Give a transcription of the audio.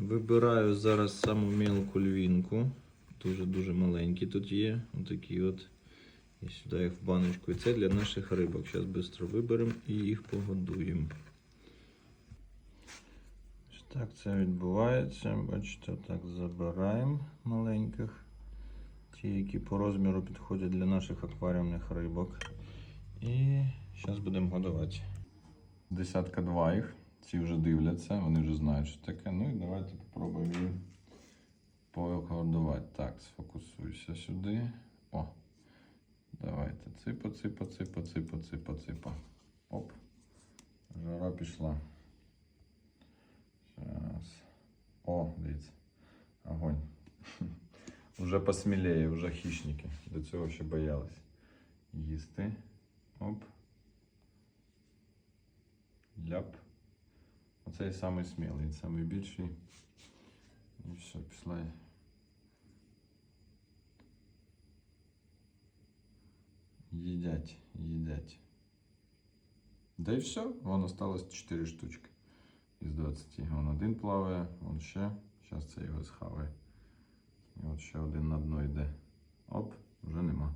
Вибираю зараз саму мелку львінку. Дуже-дуже маленькі тут є. Отакі от. І сюди їх в баночку. І це для наших рибок. Зараз швидко виберемо і їх погодуємо. Так це відбувається. Бачите, так забираємо маленьких. Ті, які по розміру підходять для наших акваріумних рибок. І зараз будемо годувати. Десятка два їх. Ці вже дивляться, вони вже знають, що таке. Ну і давайте попробуємо їх погодувати. Так, сфокусуйся сюди. О. Давайте. Ципа, ципа, ципа, ципа, ципа, ципа. Оп. Жара пішла. Зараз. О, дивіться. Огонь. Уже посмілее, вже хищники. До цього ще боялись їсти. Оп. Ляп. Оцей самий смілий, самий більший. І все, пішла. Їдять, їдять. Да і все, вон осталось 4 штучки із 20. Вон один плаває, вон ще. Зараз це його схаває. І от ще один на дно йде. Оп, вже нема.